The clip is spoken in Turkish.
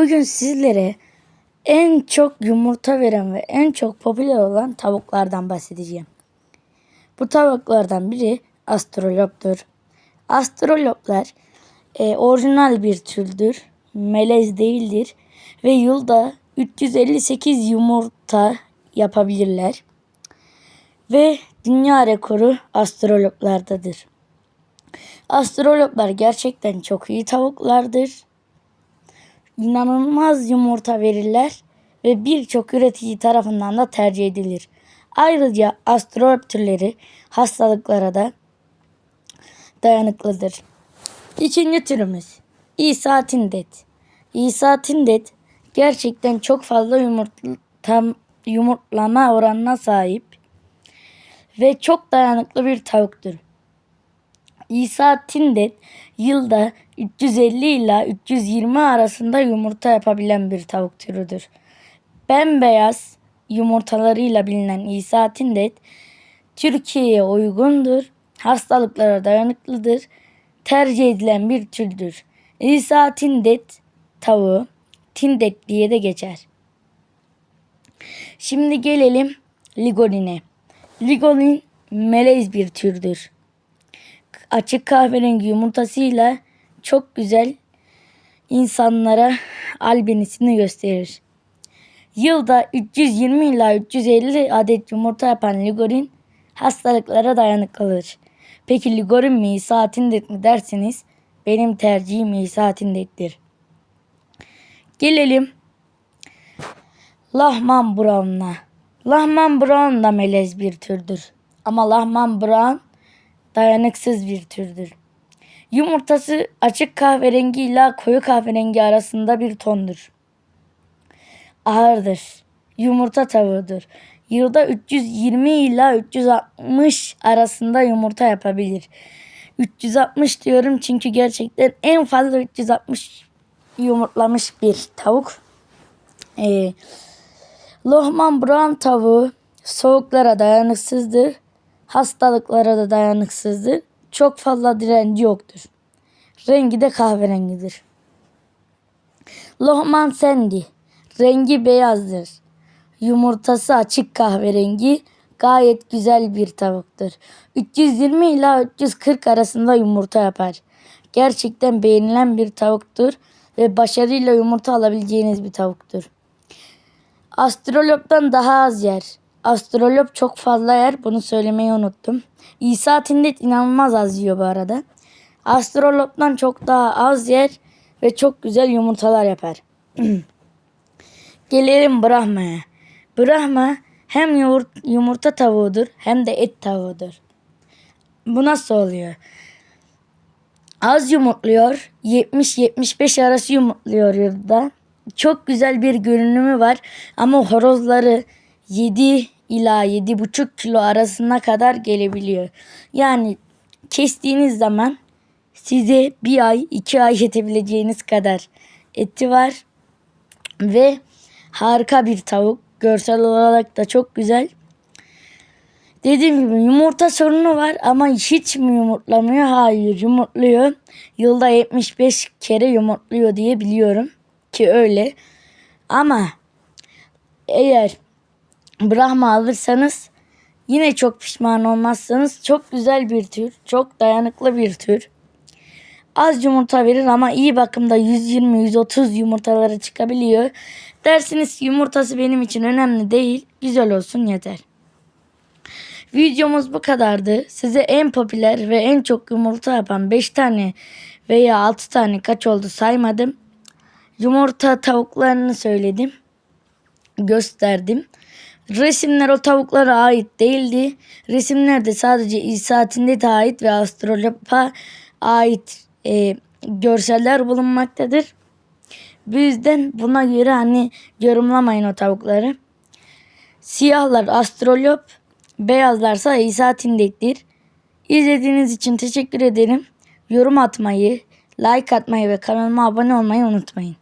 Bugün sizlere en çok yumurta veren ve en çok popüler olan tavuklardan bahsedeceğim. Bu tavuklardan biri astroloptur. Astroloplar e, orijinal bir türdür. Melez değildir ve yılda 358 yumurta yapabilirler. Ve dünya rekoru astroloplardadır. Astroloplar gerçekten çok iyi tavuklardır inanılmaz yumurta verirler ve birçok üretici tarafından da tercih edilir. Ayrıca astrolop türleri hastalıklara da dayanıklıdır. İkinci türümüz İsa Tindet. İsa Tindet gerçekten çok fazla yumurta, yumurtlama oranına sahip ve çok dayanıklı bir tavuktur. İsa Tindet yılda 350 ila 320 arasında yumurta yapabilen bir tavuk türüdür. Bembeyaz yumurtalarıyla bilinen İsa Tindet Türkiye'ye uygundur, hastalıklara dayanıklıdır, tercih edilen bir türdür. İsa Tindet tavuğu Tindet diye de geçer. Şimdi gelelim Ligolin'e. Ligolin melez bir türdür açık kahverengi yumurtasıyla çok güzel insanlara albinisini gösterir. Yılda 320 ila 350 adet yumurta yapan ligorin hastalıklara dayanıklıdır. Peki ligorin mi İsa Tindet mi derseniz benim tercihim İsa Tindet'tir. Gelelim Lahman Brown'la. Lahman Brown da melez bir türdür. Ama Lahman Brown dayanıksız bir türdür. Yumurtası açık kahverengi ile koyu kahverengi arasında bir tondur. Ağırdır. Yumurta tavuğudur. Yılda 320 ila 360 arasında yumurta yapabilir. 360 diyorum çünkü gerçekten en fazla 360 yumurtlamış bir tavuk. Ee, Lohman Brown tavuğu soğuklara dayanıksızdır hastalıklara da dayanıksızdır. Çok fazla direnci yoktur. Rengi de kahverengidir. Lohman Sendi rengi beyazdır. Yumurtası açık kahverengi gayet güzel bir tavuktur. 320 ila 340 arasında yumurta yapar. Gerçekten beğenilen bir tavuktur ve başarıyla yumurta alabileceğiniz bir tavuktur. Astroloptan daha az yer. Astrolop çok fazla yer. Bunu söylemeyi unuttum. İsa Tindet inanılmaz az yiyor bu arada. Astroloptan çok daha az yer ve çok güzel yumurtalar yapar. Gelelim Brahma'ya. Brahma hem yumurta tavuğudur hem de et tavuğudur. Bu nasıl oluyor? Az yumurtluyor. 70-75 arası yumurtluyor yılda. Çok güzel bir görünümü var ama horozları 7 ila 7,5 kilo arasına kadar gelebiliyor. Yani kestiğiniz zaman size bir ay iki ay yetebileceğiniz kadar eti var. Ve harika bir tavuk. Görsel olarak da çok güzel. Dediğim gibi yumurta sorunu var ama hiç mi yumurtlamıyor? Hayır yumurtluyor. Yılda 75 kere yumurtluyor diye biliyorum ki öyle. Ama eğer Brahma alırsanız yine çok pişman olmazsanız çok güzel bir tür. Çok dayanıklı bir tür. Az yumurta verir ama iyi bakımda 120-130 yumurtaları çıkabiliyor. Dersiniz yumurtası benim için önemli değil. Güzel olsun yeter. Videomuz bu kadardı. Size en popüler ve en çok yumurta yapan 5 tane veya 6 tane kaç oldu saymadım. Yumurta tavuklarını söyledim. Gösterdim. Resimler o tavuklara ait değildi. Resimlerde sadece İsa Tindet'e ait ve astrolopa ait e, görseller bulunmaktadır. Bu yüzden buna göre hani yorumlamayın o tavukları. Siyahlar astrolop, beyazlarsa İsa Tindet'tir. İzlediğiniz için teşekkür ederim. Yorum atmayı, like atmayı ve kanalıma abone olmayı unutmayın.